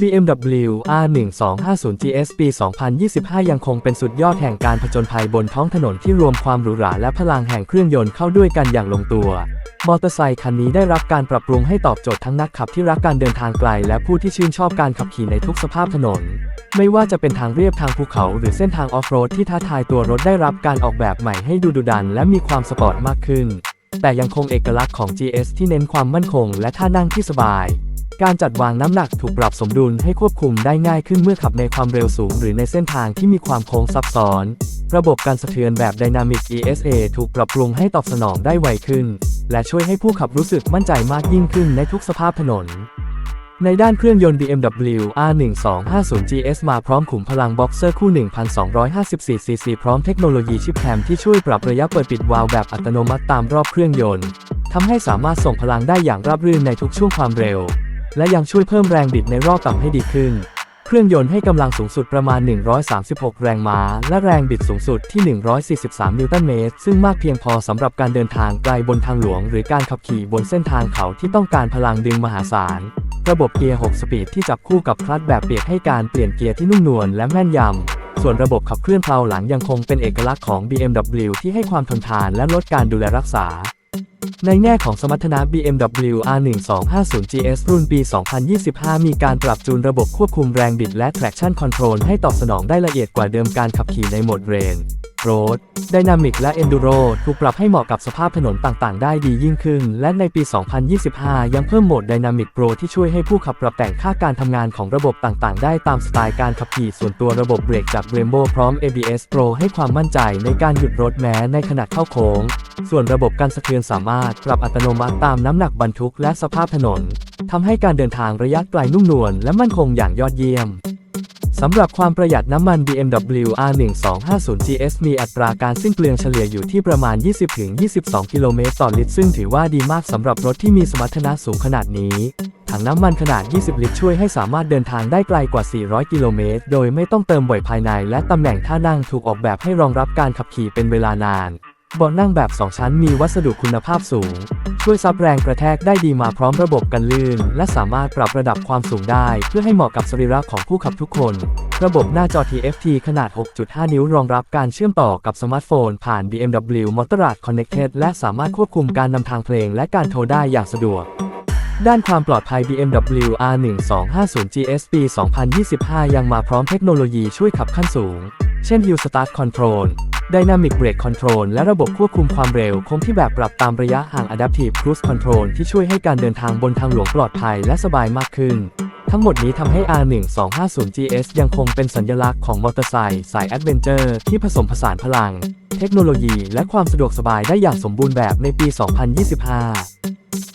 BMW R1250 GS ปี 2025 ยังคงเป็นสุดยอดแห่งการผจญภัยบนท้องถนนที่รวมความหรูหราและพลังแห่งเครื่องยนต์เข้าด้วยกันอย่างลงตัว มอเตอร์ไซคันนี้ได้รับการปรับปรุงให้ตอบโจทย์ทั้งนักขับที่รักการเดินทางไกล และผู้ที่ชื่นชอบการขับขี่ในทุกสภาพถนน ไม่ว่าจะเป็นทางเรียบทางภูเขา หรือเส้นทางออฟโรดที่ท้าทายตัวรถได้รับการออกแบบใหม่ให้ดูดุดัน และมีความสปอร์ตมากขึ้น แต่ยังคงเอกลักษณ์ของ GS ที่เน้นความมั่นคง และท่านั่งที่สบาย การจัดวางน้ำหนักถูกปรับสมดุลให้ควบคุมได้ง่ายขึ้นเมื่อขับในความเร็วสูง หรือในเส้นทางที่มีความโค้งซับซ้อน ระบบการสะเทือนแบบ Dynamic ESA ถูกปรับปรุงให้ตอบสนองได้ไวขึ้น และช่วยให้ผู้ขับรู้สึกมั่นใจมากยิ่งขึ้นในทุกสภาพถนน ในด้านเครื่องยนต์ BMW R1250 GS มาพร้อมขุมพลังบ็อกเซอร์คู่ 1,254ซีซีพร้อมเทคโนโลยีชิปแคมที่ช่วยปรับระยะเปิดปิดวาล์วแบบอัตโนมัติตามรอบเครื่องยนต์ทำให้สามารถส่งพลังได้อย่างราบรื่นในทุกช่วงความเร็ว และยังช่วยเพิ่มแรงบิดในรอบต่ำให้ดีขึ้น เครื่องยนต์ให้กำลังสูงสุดประมาณ 136 แรงม้า และแรงบิดสูงสุดที่ 143 นิวตันเมตร ซึ่งมากเพียงพอสำหรับการเดินทางไกลบนทางหลวง หรือการขับขี่บนเส้นทางเขาที่ต้องการพลังดึงมหาศาล ระบบเกียร์ 6 สปีดที่จับคู่กับคลัตช์แบบเปียกให้การเปลี่ยนเกียร์ที่นุ่มนวลและแม่นยำส่วนระบบขับเคลื่อนเพลาหลังยังคงเป็นเอกลักษณ์ของ BMW ที่ให้ความทนทานและลดการดูแลรักษา ในแง่ของสมรรถนะ BMW R1250 GS รุ่นปี 2025 มีการปรับจูนระบบควบคุมแรงบิดและ traction control ให้ตอบสนองได้ละเอียดกว่าเดิมการขับขี่ในโหมดเรน Road Dynamic และ Enduro ถูกปรับให้เหมาะกับสภาพถนนต่างๆ ได้ดียิ่งขึ้น และในปี 2025 ยังเพิ่มโหมด Dynamic Pro ที่ช่วยให้ผู้ขับปรับแต่งค่าการทำงานของระบบต่างๆ ได้ตามสไตล์การขับขี่ส่วนตัวระบบเบรกจาก Brembo พร้อม ABS Pro ให้ความมั่นใจในการหยุดรถแม้ในขณะเข้าโค้ง ส่วนระบบการสะเทือนสามารถปรับอัตโนมัติตามน้ำหนักบรรทุกและสภาพถนนทำให้การเดินทางระยะไกลนุ่มนวลและมั่นคงอย่างยอดเยี่ยม สำหรับความประหยัดน้ำมัน BMW R1250 GS มีอัตราการสิ้นเปลืองเฉลี่ยอยู่ที่ประมาณ 20-22 กิโลเมตรต่อลิตร ซึ่งถือว่าดีมากสำหรับรถที่มีสมรรถนะสูงขนาดนี้ ถังน้ำมันขนาด 20 ลิตรช่วยให้สามารถเดินทางได้ไกลกว่า 400 กิโลเมตร โดยไม่ต้องเติมบ่อยภายใน และตำแหน่งท่านั่งถูกออกแบบให้รองรับการขับขี่เป็นเวลานาน เบาะนั่งแบบ 2 ชั้นมีวัสดุคุณภาพสูง ช่วยซับแรงกระแทกได้ดีมาพร้อมระบบกันลื่น และสามารถปรับระดับความสูงได้ เพื่อให้เหมาะกับสรีระของผู้ขับทุกคน ระบบหน้าจอ TFT ขนาด 6.5 นิ้วรองรับการเชื่อมต่อกับสมาร์ทโฟน ผ่าน BMW Motorrad Connected และสามารถควบคุมการนำทางเพลงและการโทรได้อย่างสะดวกด้านความปลอดภัย BMW R1250 GS ปี 2025 ยังมาพร้อมเทคโนโลยีช่วยขับขั้นสูง เช่น Hill Start Control Dynamic Brake Control และระบบควบคุมความเร็วคงที่แบบปรับตามระยะห่าง Adaptive Cruise Control ที่ช่วยให้การเดินทางบนทางหลวงปลอดภัยและสบายมากขึ้น ทั้งหมดนี้ทำให้ R1250 GS ยังคงเป็นสัญลักษณ์ของมอเตอร์ไซค์สายแอดเวนเจอร์ที่ผสมผสานพลัง เทคโนโลยี และความสะดวกสบายได้อย่างสมบูรณ์แบบในปี 2025